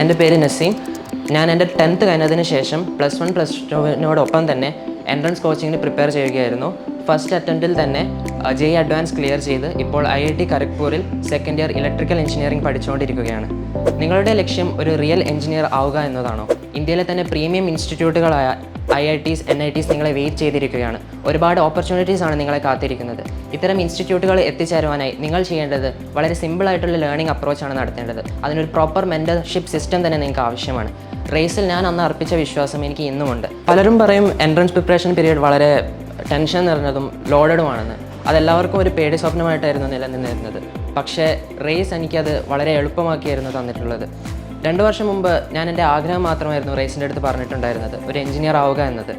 എന്റെ പേര് നസീം. ഞാൻ എന്റെ ടെൻത്ത് കഴിഞ്ഞതിന് ശേഷം പ്ലസ് വൺ പ്ലസ് ടുവിനോടൊപ്പം തന്നെ എൻട്രൻസ് കോച്ചിങ്ങിന് പ്രിപ്പയർ ചെയ്യുകയായിരുന്നു. ഫസ്റ്റ് അറ്റംപ്റ്റിൽ തന്നെ ജെ അഡ്വാൻസ് ക്ലിയർ ചെയ്ത് ഇപ്പോൾ ഐ ഐ ടി ഖരഗ്പൂരിൽ സെക്കൻഡ് ഇയർ ഇലക്ട്രിക്കൽ എഞ്ചിനീയറിംഗ് പഠിച്ചുകൊണ്ടിരിക്കുകയാണ്. നിങ്ങളുടെ ലക്ഷ്യം ഒരു റിയൽ എഞ്ചിനീയർ ആവുക എന്നതാണോ? ഇന്ത്യയിലെ തന്നെ premium ഇൻസ്റ്റിറ്റ്യൂട്ടുകളായ I I Ts N I Ts നിങ്ങളെ വെയിറ്റ് ചെയ്തിരിക്കുകയാണ്. ഒരുപാട് ഓപ്പർച്യൂണിറ്റീസ് ആണ് നിങ്ങളെ കാത്തിരിക്കുന്നത്. ഇത്തരം ഇൻസ്റ്റിറ്റ്യൂട്ടുകൾ എത്തിച്ചേരുവാനായി നിങ്ങൾ ചെയ്യേണ്ടത് വളരെ സിമ്പിളായിട്ടുള്ള ലേണിംഗ് അപ്രോച്ചാണ് നടത്തേണ്ടത്. അതിനൊരു പ്രോപ്പർ മെന്റർഷിപ്പ് സിസ്റ്റം തന്നെ നിങ്ങൾക്ക് ആവശ്യമാണ്. റേസിൽ ഞാൻ അന്ന് അർപ്പിച്ച വിശ്വാസം എനിക്ക് ഇന്നുമുണ്ട് പലരും പറയും എൻട്രൻസ് പ്രിപ്പറേഷൻ പീരീഡ് വളരെ ടെൻഷൻ നിറഞ്ഞതും ലോഡഡുമാണെന്ന് അതെല്ലാവർക്കും ഒരു പേടി സ്വപ്നമായിട്ടായിരുന്നു നിലനിന്നിരുന്നത്. പക്ഷേ റേസ് എനിക്കത് വളരെ എളുപ്പമാക്കിയായിരുന്നു തന്നിട്ടുള്ളത്. രണ്ട് വർഷം മുമ്പ് ഞാൻ എന്റെ ആഗ്രഹം മാത്രമായിരുന്നു റേസിന്റെ അടുത്ത് പറഞ്ഞിട്ടുണ്ടായിരുന്നത്. ഒരു എഞ്ചിനീയർ ആവുക എന്നത്.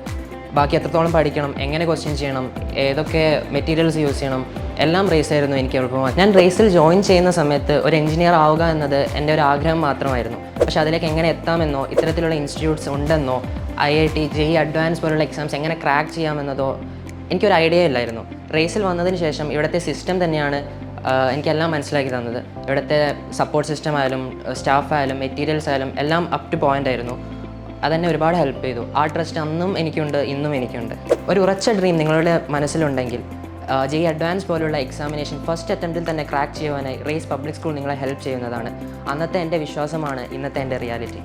ബാക്കി എത്രത്തോളം പഠിക്കണം എങ്ങനെ ക്വസ്റ്റ്യൻ ചെയ്യണം ഏതൊക്കെ മെറ്റീരിയൽസ് യൂസ് ചെയ്യണം എല്ലാം റേസ് ആയിരുന്നു എനിക്ക് എളുപ്പമായി ഞാൻ റേസിൽ ജോയിൻ ചെയ്യുന്ന സമയത്ത് ഒരു എഞ്ചിനീയർ ആവുക എന്നത് എന്റെ ഒരു ആഗ്രഹം മാത്രമായിരുന്നു. പക്ഷെ അതിലേക്ക് എങ്ങനെ എത്താമെന്നോ ഇത്തരത്തിലുള്ള ഇൻസ്റ്റിറ്റ്യൂട്ട്സ് ഉണ്ടെന്നോ I I T J advance പോലുള്ള എക്സാംസ് എങ്ങനെ ക്രാക്ക് ചെയ്യാമെന്നതോ എനിക്കൊരു ഐഡിയ ഇല്ലായിരുന്നു. റേസിൽ വന്നതിന് ശേഷം ഇവിടുത്തെ സിസ്റ്റം തന്നെയാണ് എനിക്കെല്ലാം മനസ്സിലാക്കി തന്നത്. ഇവിടുത്തെ സപ്പോർട്ട് സിസ്റ്റം ആയാലും സ്റ്റാഫ് ആയാലും മെറ്റീരിയൽസ് ആയാലും എല്ലാം അപ് ടു പോയിന്റ് ആയിരുന്നു. അതെന്നെ ഒരുപാട് ഹെൽപ്പ് ചെയ്തു. ആ ട്രസ്റ്റ് അന്നും എനിക്കുണ്ട് ഇന്നും എനിക്കുണ്ട്. ഒരു ഉറച്ച ഡ്രീം നിങ്ങളുടെ മനസ്സിലുണ്ടെങ്കിൽ ജെ അഡ്വാൻസ് പോലുള്ള എക്സാമിനേഷൻ ഫസ്റ്റ് അറ്റംപ്റ്റിൽ തന്നെ ക്രാക്ക് ചെയ്യുവാനായി റേസ് പബ്ലിക് സ്കൂൾ നിങ്ങളെ ഹെൽപ്പ് ചെയ്യുന്നതാണ്. അന്നത്തെ എന്റെ വിശ്വാസമാണ് ഇന്നത്തെ എന്റെ റിയാലിറ്റി